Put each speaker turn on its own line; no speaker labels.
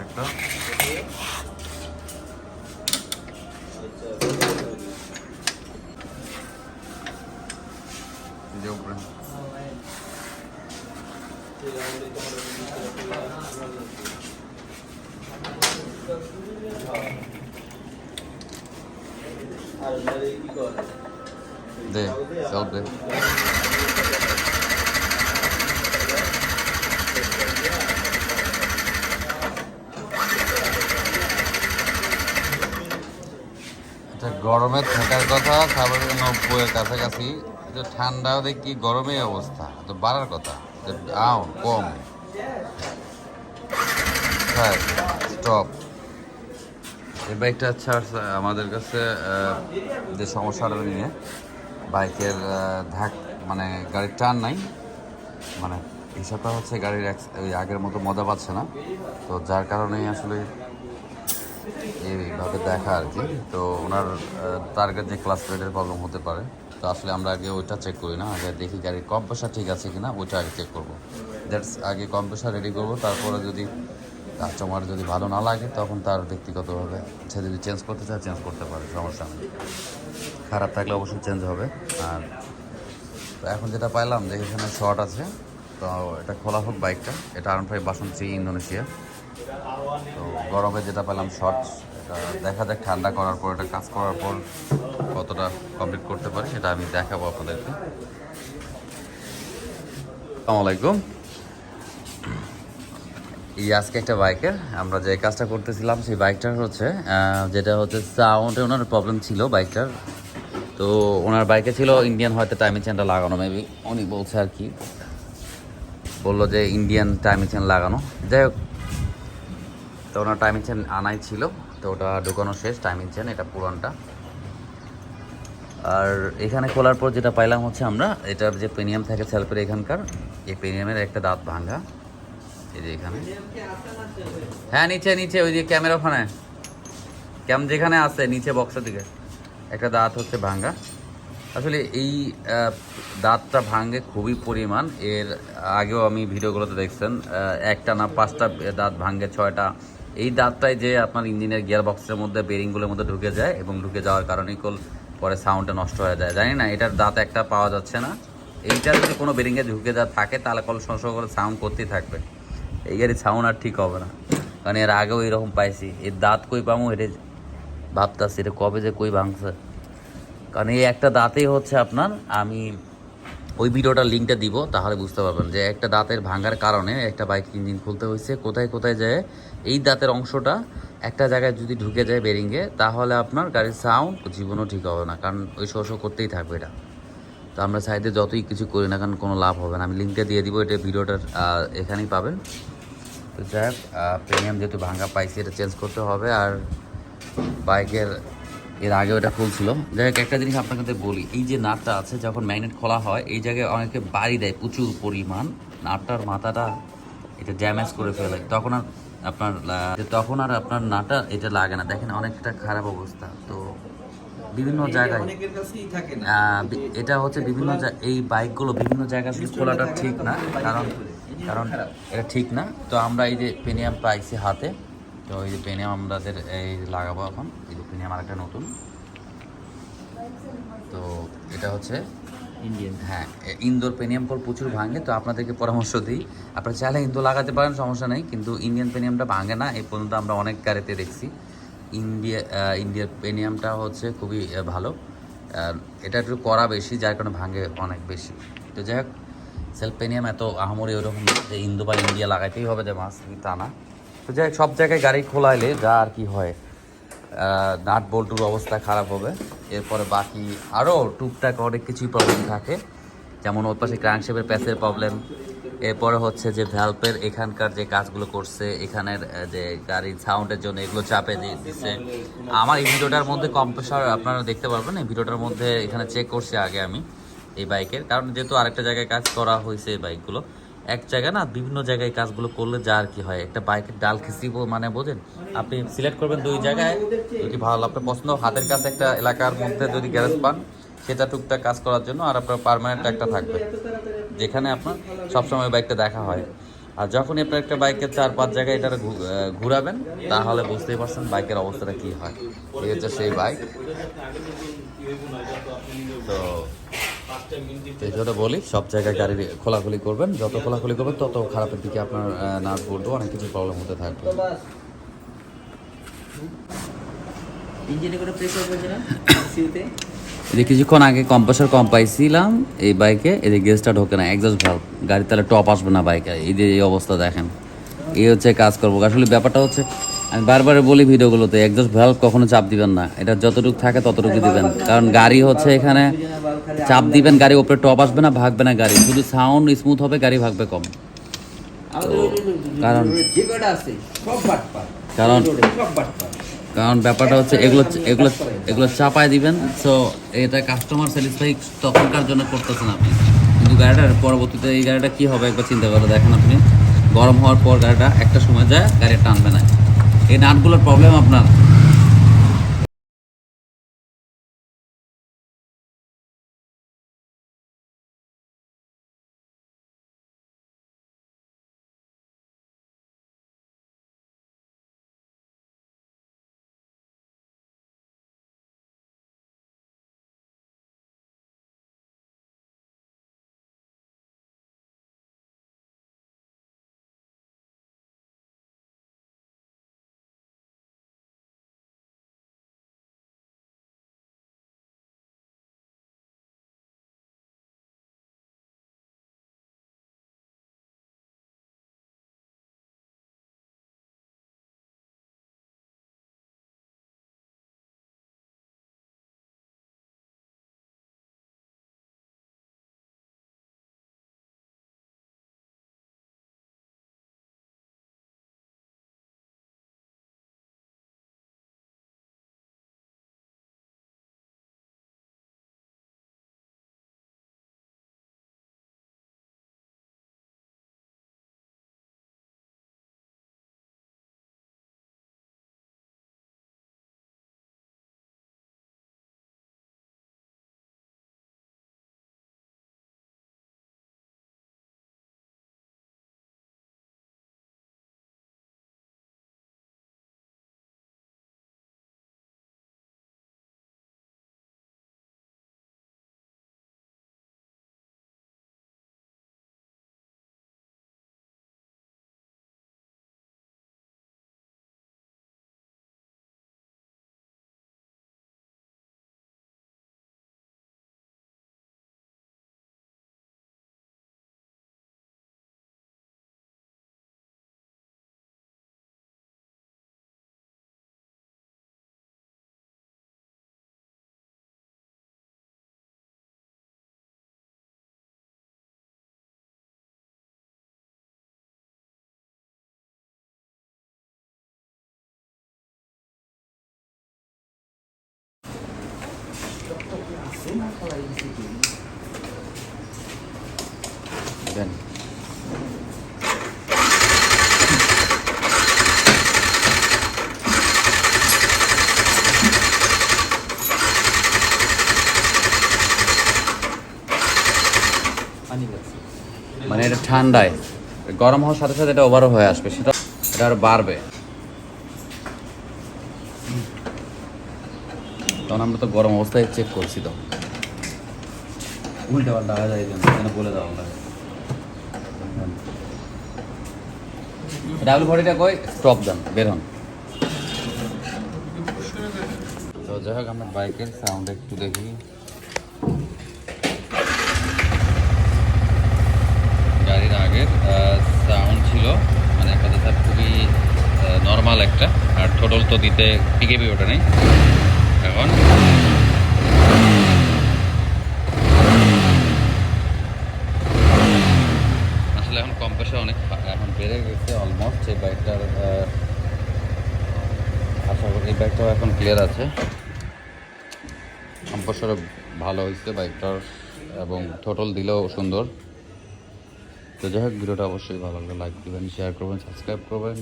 একটা এই যে উপরে দে সব দে গরমে থাকার কথা, তারপরে নব্বইয়ের কাছাকাছি। এটা ঠান্ডা দেখি, গরমে অবস্থা। তো বাড়ার কথা। আও কম। হ্যাঁ স্টপ এই বাইকটা আচ্ছা আমাদের কাছে যে সমস্যাটা নিয়ে। বাইকের ধাক মানে গাড়ির টান নাই। মানে হিসাবটা হচ্ছে গাড়ির ওই আগের মতো মজা পাচ্ছে না। তো যার কারণেই আসলে এইভাবে দেখা আর কি। তো ওনার টার্গেট যে ক্লাস প্লেটের প্রবলেম হতে পারে। তো আসলে আমরা আগে ওইটা চেক করি না। আগে দেখি গাড়ির কম্প্রেসার ঠিক আছে কিনা, ওইটা আগে চেক করব। দ্যাটস আগে কম্প্রেসার রেডি করব। তারপরে যদি কাস্টমার যদি ভালো না লাগে, তখন তার ব্যক্তিগতভাবে সে যদি চেঞ্জ করতে চায় চেঞ্জ করতে পারে, সমস্যা নেই। খারাপ থাকলে অবশ্যই চেঞ্জ হবে। আর তো এখন যেটা পাইলাম যে এখানে শর্ট আছে, তো এটা খোলা হোক বাইকটা এটা আরন ফাইভ বাসন্তী ইন্দোনেশিয়া তো গরমে যেটা পেলাম শর্ট এটা দেখা যাক ঠান্ডা করার পর, এটা কাজ করার পর কতটা কমপ্লিট করতে পারি, সেটা আমি দেখাবো আপনাদেরকে। আসসালামু আলাইকুম। এই আজকে একটা বাইকের, আমরা যে কাজটা করতেছিলাম সেই বাইকটার হচ্ছে যেটা হচ্ছে সাউন্ডে ওনার প্রবলেম ছিল বাইকটার। তো ওনার বাইকে ছিল ইন্ডিয়ান হয়তো টাইমিং চেনটা লাগানো মেবি উনি বলছে আর কি, বলল যে ইন্ডিয়ান টাইমিং চেন লাগানো। যাই হোক, তো ওনার টাইমিং চেন আনাই ছিল, তো ওটা ঢুকানো শেষ টাইমিং চেন এটা পুরানটা। আর এখানে খোলার পর যেটা পাইলাম হচ্ছে আমরা এটা যে প্রিমিয়াম থাকে সেলফের এখানকার, এই প্রিমিয়ামের একটা দাঁত ভাঙা। এখানে। হ্যাঁ নিচে নিচে, ওই যে ক্যামেরা ওখানে। ক্যাম যেখানে আছে, নিচে বক্সের দিকে। একটা দাঁত হচ্ছে ভাঙ্গা। আসলে এই দাঁতটা ভাঙে খুবই পরিমাণ। এর আগেও আমি ভিডিওগুলোতে দেখছেন একটা না পাঁচটা দাঁত ভাঙে ছয়টা। এই দাঁতটাই যে আপনার ইঞ্জিনের গিয়ার বক্সের মধ্যে, বেরিংগুলোর মধ্যে ঢুকে যায় এবং ঢুকে যাওয়ার কারণেই কল পরে সাউন্ডটা নষ্ট হয়ে যায়। জানি না, এটার দাঁত একটা পাওয়া যাচ্ছে না। এইটা যদি কোনো বেরিংয়ে ঢুকে যা থাকে, তাহলে কল সংস করে সাউন্ড করতেই থাকবে। এই গাড়ির সাউন্ড আর ঠিক হবে না। কারণ এর আগেও এরকম পাইছি। এর দাঁত কই পামো এটা ভাবতাছি এটা কবে যে কই ভাঙছে। কারণ এই একটা দাঁতেই হচ্ছে আপনার, আমি ওই ভিডিওটার লিঙ্কটা দিব, তাহলে বুঝতে পারবেন যে একটা দাঁতের ভাঙার কারণে একটা বাইক ইঞ্জিন খুলতে হয়েছে কোথায় কোথায় যায় এই দাঁতের অংশটা একটা জায়গায় যদি ঢুকে যায় বেরিংয়ে তাহলে আপনার গাড়ির সাউন্ড জীবনও ঠিক হবে না, কারণ ওই শো করতেই থাকবে এটা। তো আমরা সাইডে যতই কিছু করি না কারণ কোনো লাভ হবে না। আমি লিঙ্কটা দিয়ে দিব, এটা ভিডিওটার এখানেই পাবেন। তো যাই হোক প্রিমিয়াম যেহেতু ভাঙা পাইছি, এটা চেঞ্জ করতে হবে। আর বাইকের এর আগে ওটা খুলছিল। যাই হোক, একটা জিনিস আপনাকে বলি, এই যে নাটটা আছে, যখন ম্যাগনেট খোলা হয়, এই জায়গায় অনেকে বাড়ি দেয় প্রচুর পরিমাণ। নাটটার মাথাটা এটা ড্যামেজ করে ফেলে। তখন আর আপনার তখন আর আপনার নাটা এটা লাগে না। দেখেন অনেকটা খারাপ অবস্থা। তো বিভিন্ন জায়গায়।
থাকে
এটা হচ্ছে বিভিন্ন এই বাইকগুলো বিভিন্ন জায়গায় আসলে খোলাটা ঠিক না কারণ কারণ এটা ঠিক না। তো আমরা এই যে পেনিয়াম পাইছি হাতে। তো এই যে পেনিয়াম আমাদের এই লাগাবো এখন। এই যে পেনিয়াম আরেকটা নতুন। তো এটা হচ্ছে ইন্ডিয়ান হ্যাঁ ইন্দোর পেনিয়াম পর প্রচুর ভাঙে। তো আপনাদেরকে পরামর্শ দিই। আপনারা চাইলে ইন্দোর লাগাতে পারেন সমস্যা নেই। কিন্তু ইন্ডিয়ান পেনিয়ামটা ভাঙে না। এই পর্যন্ত আমরা অনেক গাড়িতে দেখছি। ইন্ডিয়া ইন্ডিয়ার পেনিয়ামটা হচ্ছে খুবই ভালো। এটা একটু করা বেশি, যার কারণে ভাঙে অনেক বেশি। তো যাই হোক সেলফ পেনিয়াম এত আহামরি ওরকম যে ইন্দো বা ইন্ডিয়া লাগাইতেই হবে যে মাছ তা না। তো যাই সব জায়গায় গাড়ি খোলাইলে যা আর কি হয় নাট বল্টুর অবস্থা খারাপ হবে। এরপরে বাকি আরও টুকটাক অনেক কিছুই প্রবলেম থাকে। যেমন ওর পাশে ক্রাঙ্কশেপের প্যাসের প্রবলেম এরপরে হচ্ছে যে ভ্যালপের এখানকার যে কাজগুলো করছে, এখানের যে গাড়ির সাউন্ডের জন্য এগুলো চাপে দিচ্ছে আমার এই ভিডিওটার মধ্যে কম্প্রেসার আপনারা দেখতে পারবেন, এই ভিডিওটার মধ্যে এখানে চেক করছি আগে আমি এই বাইকের কারণ যেহেতু আরেকটা জায়গায় কাজ করা হয়েছে এই বাইকগুলো এক জায়গায় না বিভিন্ন জায়গায় কাজগুলো করলে যা আর কি হয়। একটা বাইকের ডাল খিস্তি মানে বোঝেন? আপনি সিলেক্ট করবেন দুই জায়গায়, যদি ভালো আপনার পছন্দ, হাতের কাছে একটা এলাকার মধ্যে যদি গ্যারেজ পান, সেটা টুকটাক কাজ করার জন্য আর আপনার পার্মানেন্ট একটা থাকবে। যেখানে আপনার সবসময় বাইকটা দেখা হয়। আর যখনই আপনার একটা বাইকের চার পাঁচ জায়গায় এটা ঘুরাবেন তাহলে বুঝতেই পারছেন বাইকের অবস্থাটা কি হয়। এই হচ্ছে সেই বাইক তো এই জন্য বলি সব জায়গায় গাড়ি খোলাখুলি করবেন। যত খোলাখুলি করবেন তত খারাপের দিকে আপনার নার্ভ বলব অনেক কিছু প্রবলেম হতে থাকবে।
ইঞ্জিনে কোনো প্রেসার হয়েছে না? সিউতে
যে কিছুক্ষণ আগে কম্প্রেসার কম পাইছিলাম এই বাইকে এই যে গেসটা ঢোকে না এক্সস্ট ভাল্ব গাড়ি তাহলে টপ আসবে না বাইকে এই যে এই অবস্থা দেখেন। এই হচ্ছে কাজ করব। আসলে ব্যাপারটা হচ্ছে আমি বারবার বলি ভিডিওগুলোতে এক্সস্ট ভাল্ব কখনো চাপ দিবেন না। এটা যতটুকু থাকে ততটুকু দিবেন। কারণ গাড়ি হচ্ছে এখানে চাপ দিবেন গাড়ি ওপরে টপ আসবে না ভাগবে না গাড়ি। শুধু সাউন্ড স্মুথ হবে গাড়ি ভাগবে কম। কারণ কারণ কারণ ব্যাপারটা হচ্ছে এগুলো এগুলো এগুলো চাপায় দিবেন সো এটা কাস্টমার স্যাটিসফাই তখনকার জন্য করতেছেন আপনি। কিন্তু গাড়িটার পরবর্তীতে এই গাড়িটা কী হবে একবার চিন্তা করে দেখেন আপনি। গরম হওয়ার পর গাড়িটা একটা সময় যায়, গাড়ি টানবে না। এই নাটগুলোর প্রবলেম আপনার। দেন। মানে এটা ঠান্ডায়। গরম হওয়ার সাথে সাথে এটা ওভারও হয়ে আসবে। সেটা এটা আরও বাড়বে। তখন আমরা তো গরম অবস্থায় চেক করছি তো। উল্টে পাল্টা হয়ে যায় এখানে বলে দেওয়া লাগে ডাবল বডিটা কই? স্টপ দেন বের হন। তো যাই হোক, আমার বাইকের সাউন্ড একটু দেখি। গাড়ির আগের সাউন্ড ছিল মানে একটা খুবই নর্মাল একটা, আর টোটল তো দিতে পিকেপি ওটা নেই। এখন আসলে এখন কম্প্রেসার অনেক এখন বেড়ে গেছে অলমোস্ট এই বাইকটার আশা করি এই বাইকটাও এখন ক্লিয়ার আছে। কম্প্রেসারও ভালো হয়েছে বাইকটার এবং টোটাল দিলেও সুন্দর। তো যাই হোক, ভিডিওটা অবশ্যই ভালো লাগলে লাইক দিবেন শেয়ার করবেন সাবস্ক্রাইব করবেন।